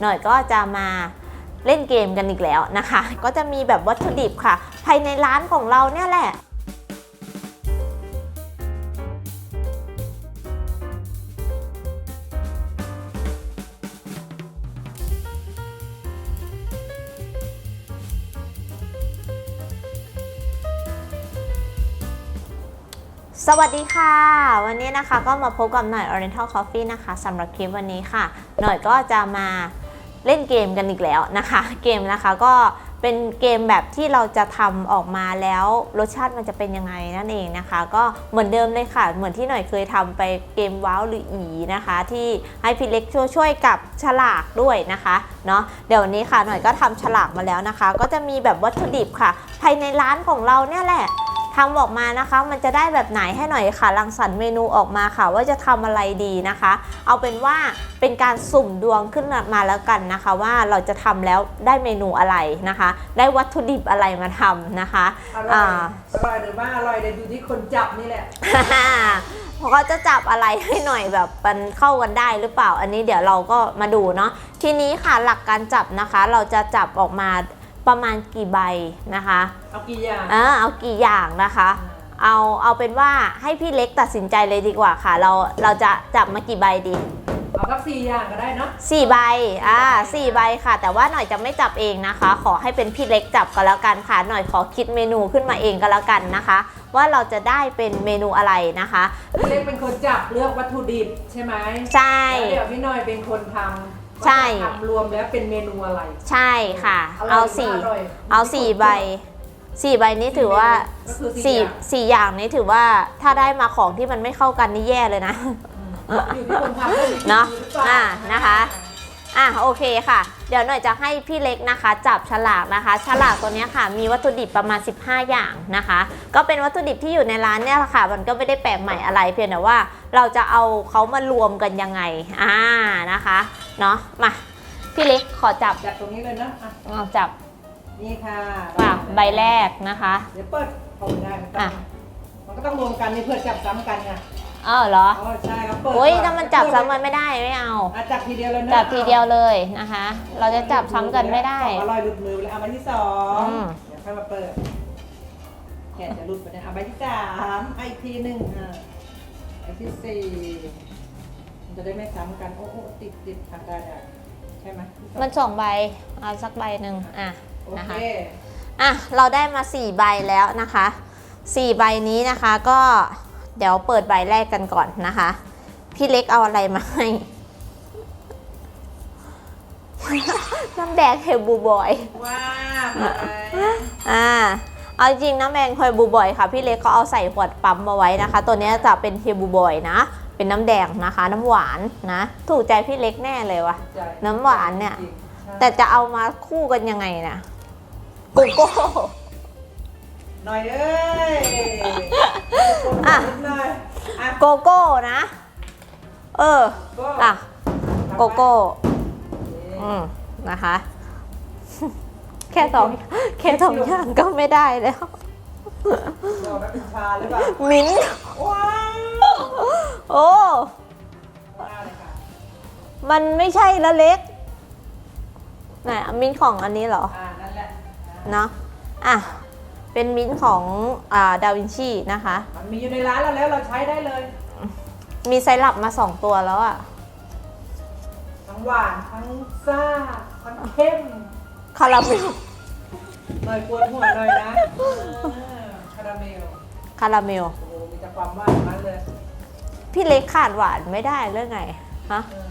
หน่อยก็จะมาเล่นเกมกันอีกแล้วนะคะ ก็จะมีแบบวัตถุดิบค่ะ ภายในร้านของเราเนี่ยแหละสวัสดีค่ะ วันนี้นะคะก็มาพบกับหน่อย Oriental Coffee นะคะสำหรับคลิปวันนี้ค่ะ หน่อยก็จะมา เล่นเกมกันอีกแล้วนะคะ เกมนะคะก็เป็นเกมแบบที่เราจะทำออกมาแล้วรสชาติมันจะเป็นยังไงนั่นเองนะคะ ก็เหมือนเดิมเลยค่ะ เหมือนที่หน่อยเคยทำไปเกมว้าวหรืออีนะคะ ที่ให้พี่เล็กช่วยช่วยกับฉลากด้วยนะคะเนาะเดี๋ยวนนี้ค่ะหน่อยก็ทำฉลากมาแล้วนะคะ ก็จะมีแบบวัตถุดิบค่ะ ภายในร้านของเราเนี่ยแหละ ทำออกมานะคะ มันจะได้แบบไหนให้หน่อยค่ะรังสรรค์เมนูออกมาค่ะ ว่าจะทำอะไรดีนะคะ เอาเป็นว่าเป็นการสุ่มดวงขึ้นมาแล้วกันนะคะ ว่าเราจะทำแล้วได้เมนูอะไรนะคะ ได้วัตถุดิบอะไรมาทำนะคะอร่อยอ่าอร่อยหรือไม่อร่อยเดี๋ยวดูที่คนจับนี่แหละเพราะเขาจะจับอะไรให้หน่อยแบบมันเข้ากันได้หรือเปล่า อันนี้เดี๋ยวเราก็มาดูเนาะทีนี้ค่ะหลักการจับนะคะ เราจะจับออกมา ประมาณกี่ใบนะคะเอากี่อย่างอ่าเอากี่อย่างนะคะ เอาเอาเป็นว่าให้พี่เล็กตัดสินใจเลยดีกว่าค่ะ เราเราจะจับมากี่ใบดีเอาสักสี่อย่างก็ได้เนาะสี่ใบอ่าสี่ใบค่ะ แต่ว่าหน่อยจะไม่จับเองนะคะ ขอให้เป็นพี่เล็กจับก็แล้วกันค่ะหน่อยขอคิดเมนูขึ้นมาเองก็แล้วกันนะคะ ว่าเราจะได้เป็นเมนูอะไรนะคะ พี่เล็กเป็นคนจับเลือกวัตถุดิบใช่ไหมใช่ แล้วเดี๋ยวพี่หน้อยเป็นคนทำ ใช่ ว่าจะทำรวมแล้วเป็นเมนูอะไร ใช่ค่ะร่ยเอาหรืสี่ไม่ร่ยเอาสี่ใบสี่ใบนี้ถือว่าก็คือสี่สี่อย่าง สี่อย่างนี้ถือว่าถ้าได้มาของที่มันไม่เข้ากันนี่แย่เลยนะ อยู่ที่คนทำด้วยมีฝีเนอะมือหรือเปล่าอ่านะคะ อะโอเคค่ะ เดี๋ยวหน่อยจะให้พี่เล็กนะคะ จับฉลากนะคะ ฉลากตัวเนี้ยค่ะ มีวัตถุดิบประมาณ 15 อย่างนะคะ ก็เป็นวัตถุดิบที่อยู่ในร้านเนี่ยแหละค่ะ มันก็ไม่ได้แปลกใหม่อะไรเพียงแต่ว่าเราจะเอาเขามารวมกันยังไงอ่านะคะ เนาะมาพี่เล็กขอจับจับตรงนี้เลยนะอะเอาจับนี่ค่ะค่ะใบแรกนะคะ เดี๋ยวเปิดเอาไม่ได้มันต้ออะงมันก็ต้องรวมกันนี่เพื่อจับซ้ำกันไงอ้าวเหรออ๋อใช่ครับเปิดโอ้ยก่อถ้ามันจับซ้ำกันไม่ได้ไม่เอา อะจับทีเดียวเลยนะจับทีเดียวเลยนะคะ เราจะจับซ้ำกันไม่ได้ของอร่อยหลุดมือไปแล้วเอาใบที่สองอืม เดี๋ยวค่อยมาเปิดแขนจะหลุดไปเนี่ยเอาใบที่สามเอาอีกทีหนึ่งอะใบที่สี่มัน จะได้ไม่ซ้ำกันโอ้โอ้ติดติดอะได้ได้ใช่ไหมที่สองมันสองใบเอาสักใบหนึ่งอะโอนะเคคะอะเราได้มา4ใบแล้วนะคะ4ใบนี้นะคะก็เดี๋ยวเปิดใบแรกกันก่อนนะคะ พี่เล็กเอาอะไรมาให้ น้ำแดงเฮลบูบอย ว้าวมาแล้วอ่า เอาจริงๆน้ำแดงเฮลบูบอยค่ะ พี่เล็กเขาเอาใส่ขวดปั๊มมาไว้นะคะ ตัวเนี้ยจะเป็นเฮลบูบอยนะ เป็นน้ำแดงนะคะ น้ำหวานนะ ถูกใจพี่เล็กแน่เลยวะใจน้ำหวานเนี่ยจริงใช่แต่จะเอามาคู่กันยังไงนะโกโก้ หน่อยเอ้ยอะ นิดหน่อยอะโกโก้นะ เออก็อะโกโก้โอเคอืมนะคะ แค่สองแค่สองอย่างก็ไม่ได้แล้วเราไม่เป็นชาหรือเปล่ามิ้นท์ว้าว โอ้มาเลยค่ะมันไม่ใช่ละเล็กไหนอะมิ้นท์ของอันนี้เหรอ อ่านั่นแหละอ่าเนาะอะ เป็นมิ้นท์ของอ่าดาวินชีนะคะ มันมีอยู่ในร้านเราแล้วเราใช้ได้เลย มีไซรัปมาสองตัวแล้วอะทั้งหวานทั้งซ่าทั้งเข้มคาราเมล หน่อยปวดหัวหน่อยนะเออคาราเมลคาราเมล โอ้โหมีแต่ความหวานมาเลย พี่เล็กขาดหวานไม่ได้เรื่องไงฮะเออ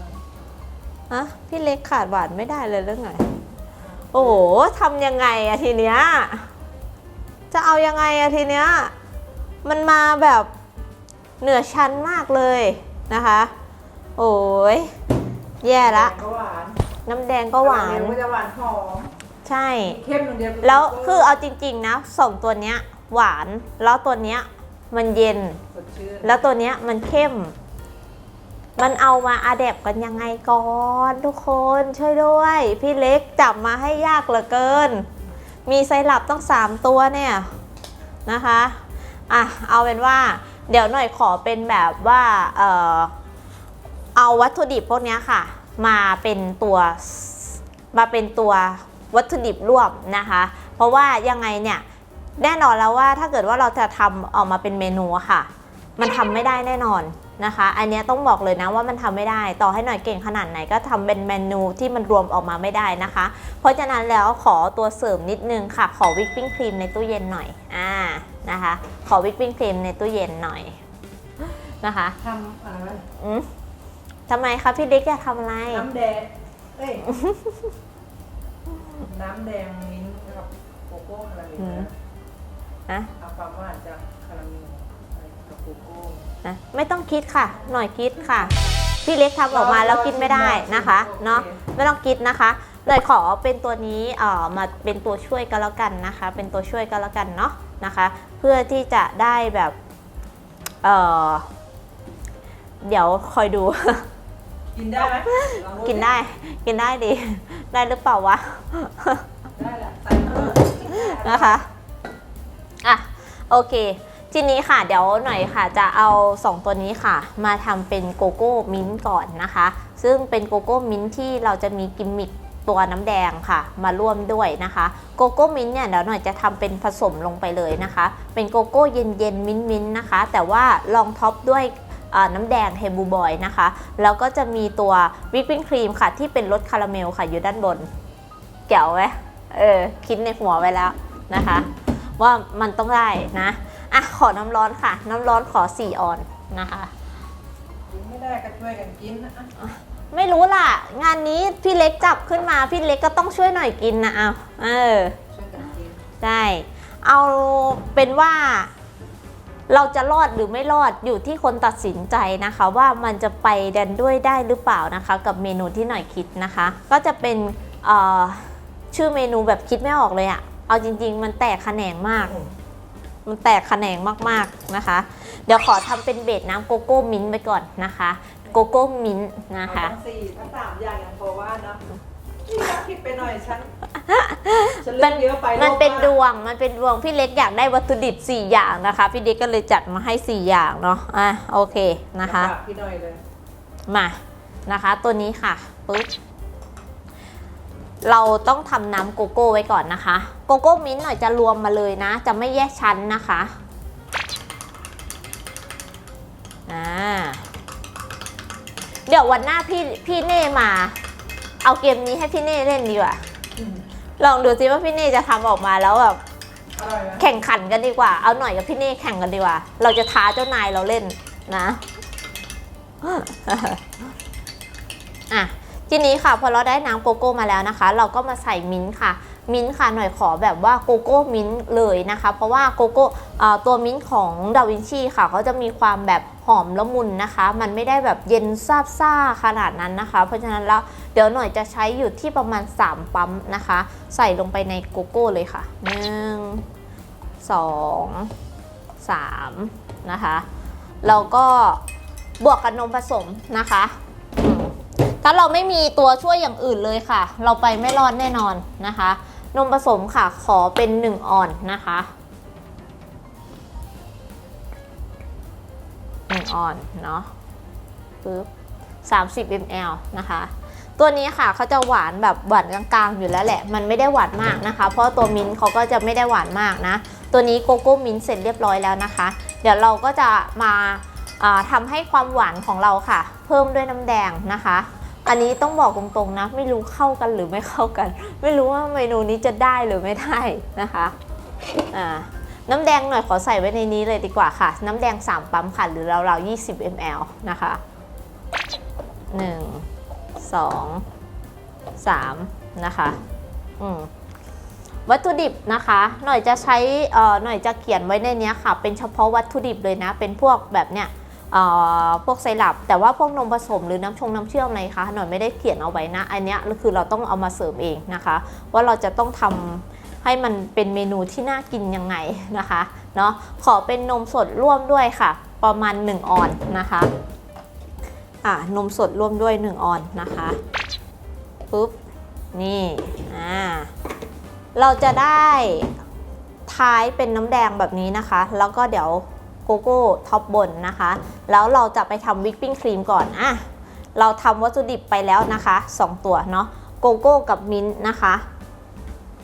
ฮะพี่เล็กขาดหวานไม่ได้เลยเรื่องไงโอ้โหทำยังไงอะทีเนี้ยจะเอายังไงอะทีเนี้ยมันมาแบบเหนือชั้นมากเลยนะคะ โอ้ยแย่ละ ก็หวานน้ำแดงก็หวานครเมลก็จะหวานหอมใช่ เข้มอย่างเดียวแล้วคือเอาจริง ๆ นะสองตัวเนี้ยหวาน แล้วตัวเนี้ย มันเย็นสดชื่นแล้วตัวเนี้ยมันเข้ม มันเอามาอาแดบกันยังไงก่อนทุกคนช่วยด้วย พี่เล็กจับมาให้ยากเหลือเกิน มีไซรัปต้อง 3 ตัวเนี่ยนะคะอะเอาเป็นว่าเดี๋ยวหน่อยขอเป็นแบบว่าเออเอาวัตถุดิบพวกเนี้ยค่ะ มาเป็นตัวมาเป็นตัววัตถุดิบร่วมนะคะ เพราะว่ายังไงเนี่ย แน่นอนแล้วว่าถ้าเกิดว่าเราจะทำออกมาเป็นเมนูอะค่ะ มันทำไม่ได้แน่นอนนะคะ อันเนี้ยต้องบอกเลยนะว่ามันทำไม่ได้ ต่อให้หน่อยเก่งขนาดไหนก็ทำเป็นเมนูที่มันรวมออกมาไม่ได้นะคะ เพราะฉะนั้นแล้วขอตัวเสริมนิดนึงค่ะ ขอวิปปิ้งครีมในตู้เย็นหน่อย อ่า นะคะ ขอวิปปิ้งครีมในตู้เย็นหน่อยนะคะทำอะไรวะอืมทำไมคะพี่เด็กจะทำอะไร น้ำแดง เอ้ย น้ำแดงมิ้นท์กับโกโก้คาราเมลอืมนะ นะเอาความหวานจากคาราเมลอะไรกับโกโก้นะไม่ต้องคิดค่ะ หน่อยคิดค่ะ พี่เล็กทำออกมาแล้วกินไม่ได้นะคะโอเคเนาะไม่ต้องคิดนะคะเลยขอเป็นตัวนี้เอ่อมาเป็นตัวช่วยก็แล้วกันนะคะ เป็นตัวช่วยก็แล้วกันเนาะนะคะ เพื่อที่จะได้แบบเอ่อเดี๋ยวคอยดู กินได้ไหมลองสิกินได้กินได้ดี ได้หรือเปล่าวะ ได้แหละใส่เพิ่มนะคะอะ โอเค ทีนี้ค่ะเดี๋ยวหน่อยค่ะจะเอา 2 ตัวนี้ค่ะ มาทำเป็นโกโก้มิ้นก่อนนะคะ ซึ่งเป็นโกโก้มิ้นที่เราจะมีกิมมิคตัวน้ำแดงค่ะ มาร่วมด้วยนะคะโกโก้มิ้นเนี่ยเดี๋ยวหน่อยจะทำเป็นผสมลงไปเลยนะคะ เป็นโกโก้เย็นเย็นๆมิ้นมิ้นนะคะ แต่ว่าลองท็อปด้วยน้ำแดงเฮบูบอยนะคะ แล้วก็จะมีตัววิปปิ้งครีมค่ะ ที่เป็นรสคาราเมลค่ะอยู่ด้านบนเก๋วไหมเออ คิดในหัวไว้แล้วนะคะ ว่ามันต้องได้นะอะขอน้ำร้อนค่ะ น้ำร้อนขอ4ออนนะคะกินไม่ได้ก็ช่วยกันกินนะอะไม่รู้ล่ะ งานนี้พี่เล็กจับขึ้นมาพี่เล็กก็ต้องช่วยหน่อยกินนะเอาเออช่วยกันกินได้เอาเป็นว่า เราจะรอดหรือไม่รอดอยู่ที่คนตัดสินใจนะคะ ว่ามันจะไปแดนด้วยได้หรือเปล่านะคะ กับเมนูที่หน่อยคิดนะคะ ก็จะเป็นเอ่อชื่อเมนูแบบคิดไม่ออกเลยอะ เอาจริง ๆ มันแตกแขนงมาก มันแตกแขนงมากๆนะคะ เดี๋ยวขอทำเป็นเบสน้ำโกโก้มิ้นท์ไปก่อนนะคะ โกโก้มิ้นท์นะคะเอาทั้งสี่ทั้งสามอย่างอย่างพอว่าเนาะนี่นะคิดไปหน่อยฉันฉันเลือกเยอะไปมันเป็นโลกดวง มันเป็นดวง พี่เล็กอยากได้วัตถุดิบ 4 อย่างนะคะ พี่เล็กก็เลยจัดมาให้ 4 อย่างเนาะ อะ โอเคมากนะคะฝากพี่หน่อยเลย มา นะคะ ตัวนี้ค่ะ ปึ๊บ เราต้องทำน้ำโกโก้ไว้ก่อนนะคะ โกโก้มิ้นท์หน่อยจะรวมมาเลยนะ จะไม่แยกชั้นนะคะอ่าเดี๋ยววันหน้าพี่พี่เน่มา เอาเกมนี้ให้พี่เน่เล่นดีกว่าอืมลองดูซิว่าพี่เน่จะทำออกมาแล้วแบบอร่อยไหมแข่งขันกันดีกว่า เอาหน่อยกับพี่เน่แข่งกันดีกว่า เราจะท้าเจ้านายเราเล่นนะอะ ทีนี้ค่ะพอเราได้น้ำโกโก้มาแล้วนะคะ เราก็มาใส่มิ้นท์ค่ะ มิ้นท์ค่ะหน่อยขอแบบว่าโกโก้มิ้นท์เลยนะคะ เพราะว่าโกโก้ตัวมิ้นท์ของดาวินชีค่ะเขาจะมีความแบบหอมละมุนนะคะ มันไม่ได้แบบเย็นซาบซ่าขนาดนั้นนะคะ เพราะฉะนั้นแล้วเดี๋ยวหน่อยจะใช้อยู่ที่ประมาณ 3 ปั๊มนะคะ ใส่ลงไปในโกโก้เลยค่ะหนึ่งสองสามนะคะแล้วก็บวกกับนมผสมนะคะ ถ้าเราไม่มีตัวช่วยอย่างอื่นเลยค่ะ เราไปไม่รอดแน่นอนนะคะ นมผสมค่ะขอเป็น 1ออนนะคะ1ออนเนาะปึ๊บ30 ml นะคะ ตัวนี้ค่ะเขาจะหวานแบบหวานกลางๆอยู่แล้วแหละ มันไม่ได้หวานมากนะคะ เพราะตัวมิ้นท์เขาก็จะไม่ได้หวานมากนะ ตัวนี้โกโก้มิ้นท์เสร็จเรียบร้อยแล้วนะคะ เดี๋ยวเราก็จะมาอ่าทำให้ความหวานของเราค่ะ เพิ่มด้วยน้ำแดงนะคะ อันนี้ต้องบอกตรงๆนะ ไม่รู้เข้ากันหรือไม่เข้ากัน ไม่รู้ว่าเมนูนี้จะได้หรือไม่ได้นะคะอ่าน้ำแดงหน่อยขอใส่ไว้ในนี้เลยดีกว่าค่ะ น้ำแดง 3 ปั๊มค่ะ หรือราวๆ20 ml นะคะ 1 2 3 นะคะอืมวัตถุดิบนะคะ หน่อยจะใช้เอ่อหน่อยจะเขียนไว้ในนี้ค่ะ เป็นเฉพาะวัตถุดิบเลยนะ เป็นพวกแบบเนี้ย พวกไซรัปแต่ว่าพวกนมผสมหรือน้ำชงน้ำเชื่อมอะไรคะหน่อยไม่ได้เขียนเอาไว้นะ อันนี้คือเราต้องเอามาเสริมเองนะคะ ว่าเราจะต้องทำให้มันเป็นเมนูที่น่ากินยังไงนะคะเนาะขอเป็นนมสดร่วมด้วยค่ะ ประมาณ 1 ออนนะคะอ่านมสดร่วมด้วย 1 ออนนะคะปุ๊บนี่อ่าเราจะได้ท้ายเป็นน้ำแดงแบบนี้นะคะ แล้วก็เดี๋ยว โกโก้ท็อปบนนะคะ แล้วเราจะไปทำวิปปิ้งครีมก่อนอะเราทำวัตถุดิบไปแล้วนะคะ 2 ตัวเนาะโกโก้กับมิ้นนะคะ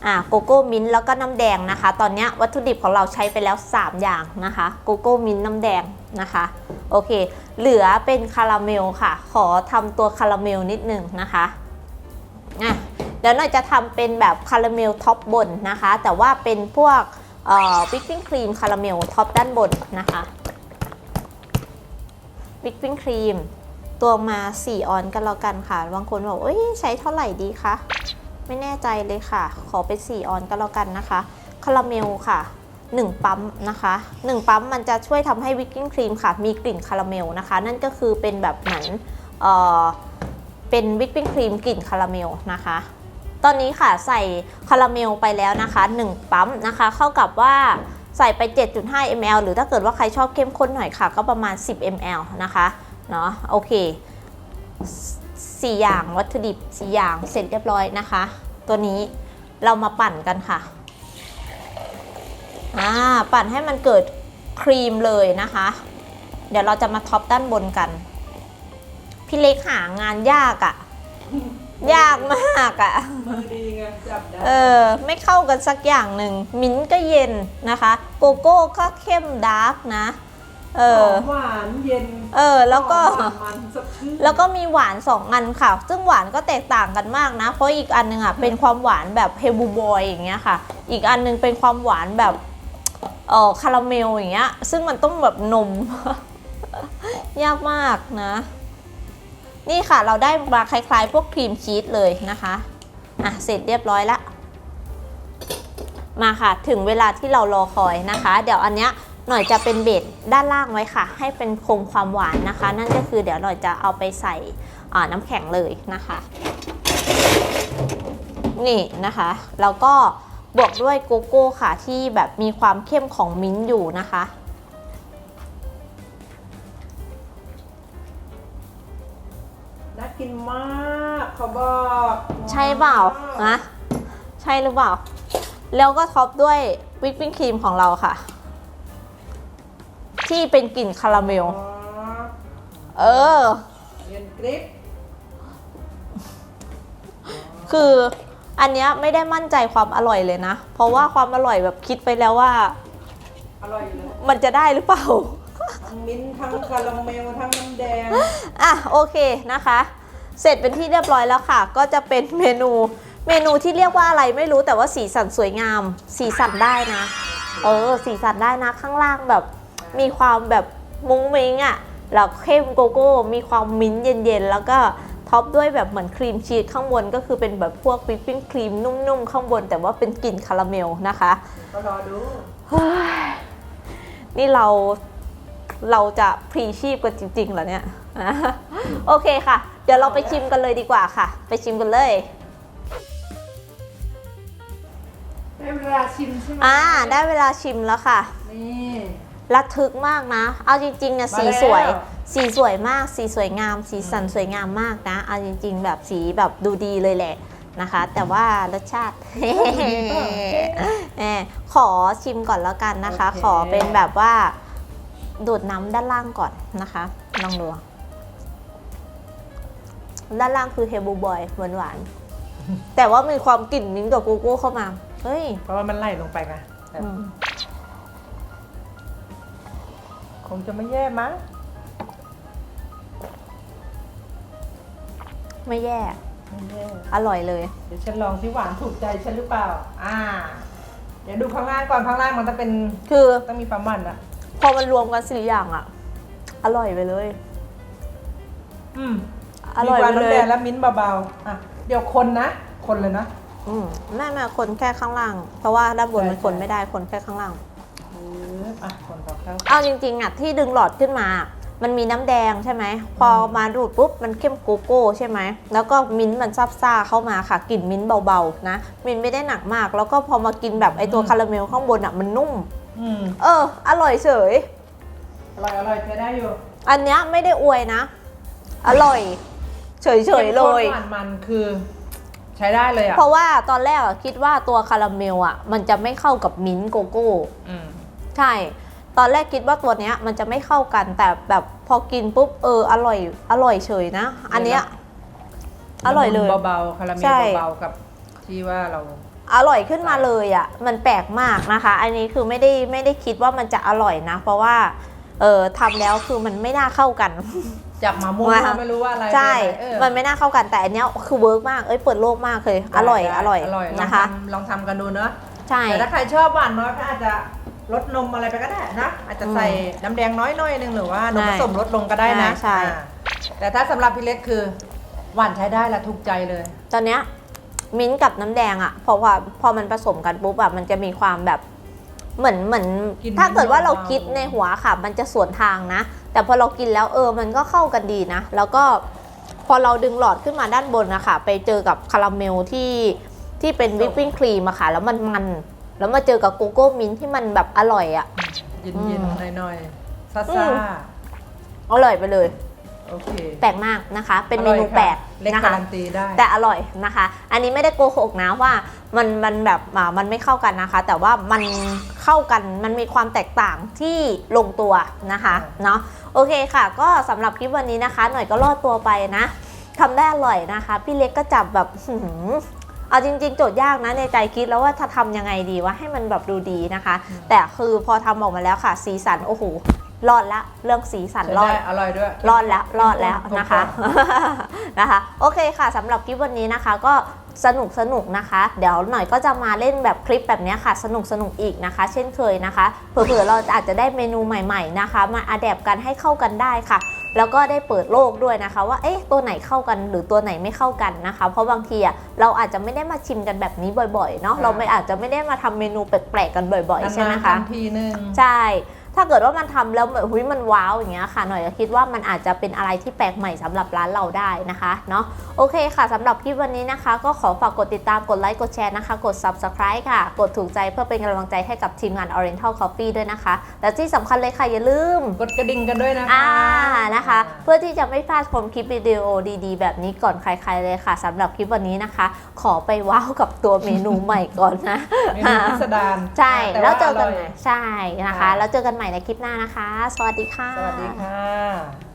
อ่าโกโก้มิ้นแล้วก็น้ำแดงนะคะ ตอนนี้วัตถุดิบของเราใช้ไปแล้ว 3 อย่างนะคะโกโก้มิ้นน้ำแดงนะคะโอเค เหลือเป็นคาราเมลค่ะ ขอทำตัวคาราเมลนิดนึงนะคะอะเดี๋ยวหน่อยจะทำเป็นแบบคาราเมลท็อปบนนะคะ แต่ว่าเป็นพวก วิปปิ้งครีมคาราเมลท็อปด้านบนนะคะวิปปิ้งครีมตัวมา 4 ออนกันแล้วกันค่ะ บางคนบอกเอ้ยใช้เท่าไหร่ดีคะ ไม่แน่ใจเลยค่ะ ขอเป็น 4 ออนกันแล้วกันนะคะ คาราเมลค่ะ 1 ปั๊มนะคะ 1 ปั๊มมันจะช่วยทำให้วิปกิ้งครีมค่ะ มีกลิ่นคาราเมลนะคะ นั่นก็คือเป็นแบบเหมือนเออเป็นวิปปิ้งครีมกลิ่นคาราเมลนะคะ ตอนนี้ค่ะใส่คาราเมลไปแล้วนะคะ 1 ปั๊มนะคะเข้ากับว่าใส่ไป 7.5 ml หรือถ้าเกิดว่าใครชอบเข้มข้นหน่อยค่ะ ก็ประมาณ 10 ml นะคะเนาะโอเค 4 อย่างวัตถุดิบ 4 อย่างเสร็จเรียบร้อยนะคะ ตัวนี้เรามาปั่นกันค่ะอ่าปั่นให้มันเกิดครีมเลยนะคะ เดี๋ยวเราจะมาท็อปด้านบนกัน พี่เล็กหางานยากอะ่ะ ยากมากอะ่ะ มือดีไงจับได้เออ ไม่เข้ากันสักอย่างหนึ่ง มิ้นท์ก็เย็นนะคะ โกโก้ก็เข้มดาร์กนะ เอหอ อมหวานเย็นเออ แล้วก็ หอมมันสดชื่นแล้วก็มีหวาน2อันค่ะ ซึ่งหวานก็แตกต่างกันมากนะ เพราะอีกอันหนึงอะเป็นความหวานแบบเฮบูบอยอย่างเงี้ยค่ะ อีกอันหนึงเป็นความหวานแบบเออคาราเมลอย่างเงี้ย ซึ่งมันต้องแบบนม ยากมากนะ นี่ค่ะเราได้มาคล้ายๆ พวกครีมชีสเลยนะคะอะเสร็จเรียบร้อยละมาค่ะถึงเวลาที่เรารอคอยนะคะ เดี๋ยวอันเนี้ยหน่อยจะเป็นเบสด้านล่างไว้ค่ะ ให้เป็นคงความหวานนะคะ นั่นก็คือเดี๋ยวหน่อยจะเอาไปใส่น้ำแข็งเลยนะคะ นี่นะคะแล้วก็บวกด้วยโกโก้ค่ะที่แบบมีความเข้มของมิ้นท์อยู่นะคะ เขาบอกใช่เปล่านะใช่หรือเปล่า แล้วก็ท็อปด้วยวิปปิ้งครีมของเราค่ะ ที่เป็นกลิ่นคาราเมล อ๋อเออเย็นกริบคืออันเนี้ยไม่ได้มั่นใจความอร่อยเลยนะ เพราะว่าความอร่อยแบบคิดไปแล้วว่า อร่อยเลยมันจะได้หรือเปล่า ทั้งมิ้นท์ทั้งคาราเมลทั้งน้ำแดง อะโอเคนะคะ เสร็จเป็นที่เรียบร้อยแล้วค่ะ ก็จะเป็นเมนูเมนูที่เรียกว่าอะไรไม่รู้แต่ว่าสีสันสวยงาม สีสันได้นะ เออ สีสันได้นะข้างล่างแบบ มีความแบบมุ้งมิ้งอะ่ะแล้วเข้มโกโก้ มีความมิ้นท์เย็นๆ แล้วก็ท็อปด้วยแบบเหมือนครีมชีสข้างบนก็คือเป็นแบบพวกวิปปิ้งครีมนุ่มๆ ข้างบน แต่ว่าเป็นกลิ่นคาราเมลนะคะก็รอดูเฮ้ยนี่เราเราจะพรีชีพกันจริงๆเหรอเนี่ยอะโอเคค่ะ เดี๋ยวเราไปชิมกันเลยดีกว่าค่ะ ไปชิมกันเลย ได้เวลาชิมใช่ไหมอ่า ได้เวลาชิมแล้วค่ะ นี่ ระทึกมากนะ เอาจริงๆเนี่ยมาสีแล้ว สวย สีสวยมาก สีสวยงาม สีสันสวยงามมากนะ เอาจริง ๆ แบบสีแบบดูดีเลยแหละนะคะ แต่ว่ารสชาติ แหมขอชิมก่อนแล้วกันนะคะ โอเค ขอเป็นแบบว่าดูดน้ำด้านล่างก่อนนะคะ ลองดู ด้านล่างคือเฮบูบอยหวานหวานๆแต่ว่ามีความกลิ่นมิ้นท์กับโกโก้เข้ามา เฮ้ยเพราะว่ามันไหลลงไปไงแต่อืมคงจะไม่แย่มั้งไม่แย่ ไม่แย่ อร่อยเลย เดี๋ยวฉันลองที่หวานถูกใจฉันหรือเปล่า อ่า เดี๋ยวดูข้างล่างก่อนข้างล่างมันจะเป็นคือต้องมีความมันอะพอมันรวมกันสี่อย่างอะอร่อยไปเลย อืม อร่อยมีความไปเลยน้ำแดงและมิ้นท์เบาๆอะเดี๋ยวคนนะ คนเลยนะ อืมแม่แม่คนแค่ข้างล่าง เพราะว่าด้านบนใช่มันคนใช่ไม่ได้คนแค่ข้างล่างปึ๊บอะคนต่อเข้า เอาจริงๆอะที่ดึงหลอดขึ้นมา มันมีน้ำแดงใช่ไหม พอมาดูดปุ๊บมันเข้มโกโก้ใช่ไหม แล้วก็มิ้นท์มันซับซ่าเข้ามาค่ะกลิ่นมิ้นท์เบาๆนะ มิ้นท์ไม่ได้หนักมาก แล้วก็พอมากินแบบไอตัวคาราเมลข้างบนอะมันนุ่ม อืมเออ อร่อยเฉย อร่อยอร่อยใช้ได้อยู่ อันเนี้ยไม่ได้อวยนะ อร่อย เฉยๆเลย ข้มข้นหวานมันคือ ใช้ได้เลยอะเพราะว่าตอนแรกอะคิดว่าตัวคาราเมลอะ มันจะไม่เข้ากับมิ้นท์โกโก้ อืม ใช่ ตอนแรกคิดว่าตัวเนี้ยมันจะไม่เข้ากันแต่แบบพอกินปุ๊บเอออร่อย อร่อยเฉยนะ อันเนี้ย อร่อยเลย เบาๆคาราเมใช่ลเบาๆกับที่ว่าเรา อร่อยขึ้นมาเลยอะ่ะ มันแปลกมากนะคะ อันนี้คือไม่ได้ไม่ได้คิดว่ามันจะอร่อยนะ เพราะว่า เออทำแล้วคือมันไม่น่าเข้ากัน จับมาม่วงว่าไม่รู้ว่าอะไรใช่เออมันไม่น่าเข้ากันแต่อันเนี้ยคือเวิร์กมาก เอ้ยเปิดโลกมากเลย อร่อยได้อร่อยอร่อยนะคะ ลองทำลองทำกันดูเนอะใช่แต่ถ้าใครชอบหวานน้อยก็อาจจะลดนมอะไรไปก็ได้นะ อาจจะใส่น้ำแดงน้อยหน่อยนึงหรือว่านมใช่ผสมลดลงก็ได้นะใช่อ่าแต่ถ้าสำหรับพี่เล็กคือหวานใช้ได้ละถูกใจเลย ตอนเนี้ยมิ้นท์กับน้ำแดงอะ่ะเพราะว่าพอมันผสมกันปุ๊บอะมันจะมีความแบบ เหมือนเหมือนกินถ้าเกิดว่าเราเบาๆคิดในหัวค่ะ มันจะสวนทางนะ แต่พอเรากินแล้วเออมันก็เข้ากันดีนะ แล้วก็พอเราดึงหลอดขึ้นมาด้านบนนะคะไปเจอกับคาราเมลที่ที่เป็นวิปปิ้งครีมอะค่ะ แล้วมันมันแล้วมาเจอกับโกโก้มิ้นท์ที่มันแบบอร่อยอะ เย็นอืเย็นมหน่อยๆซ่าอืซ่ามอร่อยไปเลย โอเค แปลกมากนะคะ เป็นเมนูอร่อยค่ะแปลกเล็กนะกาคะ รันตีได้ แต่อร่อยนะคะ อันนี้ไม่ได้โกหกนะว่ามันมันแบบอ่ามันไม่เข้ากันนะคะ แต่ว่ามันเข้ากันมันมีความแตกต่างที่ลงตัวนะคะใช่เนาะโอเคค่ะ ก็สำหรับคลิปวันนี้นะคะ หน่อยก็รอดตัวไปนะทำได้อร่อยนะคะ พี่เล็กก็จับแบบหืมเอาจริง ๆ โจทย์ยากนะในใจคิดแล้วว่าจะทำยังไงดีว่าให้มันแบบดูดีนะคะ แต่คือพอทำออกมาแล้วค่ะ สีสันโอ้โห รอดละเรื่องสีสันใช้รอได้ดอร่อยด้วยรอดแล้วรอดแล้วกลมๆนะคะนะคะโอเคค่ะสำหรับคลิปวันนี้นะคะ ก็สนุกสนุกนะคะ เดี๋ยวหน่อยก็จะมาเล่นแบบคลิปแบบนี้ค่ะ สนุกสนุกอีกนะคะ เช่นเคยนะคะ เผื่อๆเราอาจจะได้เมนูใหม่ ๆนะคะ มาอัดแอปกันให้เข้ากันได้ค่ะ แล้วก็ได้เปิดโลกด้วยนะคะ ว่าเอ๊ะตัวไหนเข้ากันหรือตัวไหนไม่เข้ากันนะคะ เพราะบางทีอะเราอาจจะไม่ได้มาชิมกันแบบนี้บ่อยๆเนาะเราไม่อาจจะไม่ได้มาทำเมนูแปลกๆกันบ่อย ๆ ใช่ไหมนานๆคะทำทีนึงใช่ ถ้าเกิดว่ามันทำแล้วแบบหุยมันว้าวอย่างเงี้ยค่ะ หน่อยก็คิดว่ามันอาจจะเป็นอะไรที่แปลกใหม่สำหรับร้านเราได้นะคะเนาะโอเคค่ะสำหรับคลิปวันนี้นะคะ ก็ขอฝากกดติดตามกดไลค์กดแชร์นะคะ กด subscribe ค่ะ กดถูกใจเพื่อเป็นกำลังใจให้กับทีมงาน Oriental Coffee ด้วยนะคะ และที่สำคัญเลยค่ะอย่าลืม กดกระดิ่งกันด้วยนะคะอ่านะคะ เพื่อที่จะไม่พลาดชมคลิปวิดีโอดีๆ แบบนี้ก่อนใครๆเลยค่ะสำหรับคลิปวันนี้นะคะ ขอไปว้าวกับตัวเมนูใหม่ก่อนนะเมนูพิสดารใช่ต่แล้วเจอกันร่ยใหม่ใช่นะคะค่ะแล้วเจอกันใหม่ในคลิปหน้านะคะ สวัสดีค่ะ สวัสดีค่ะ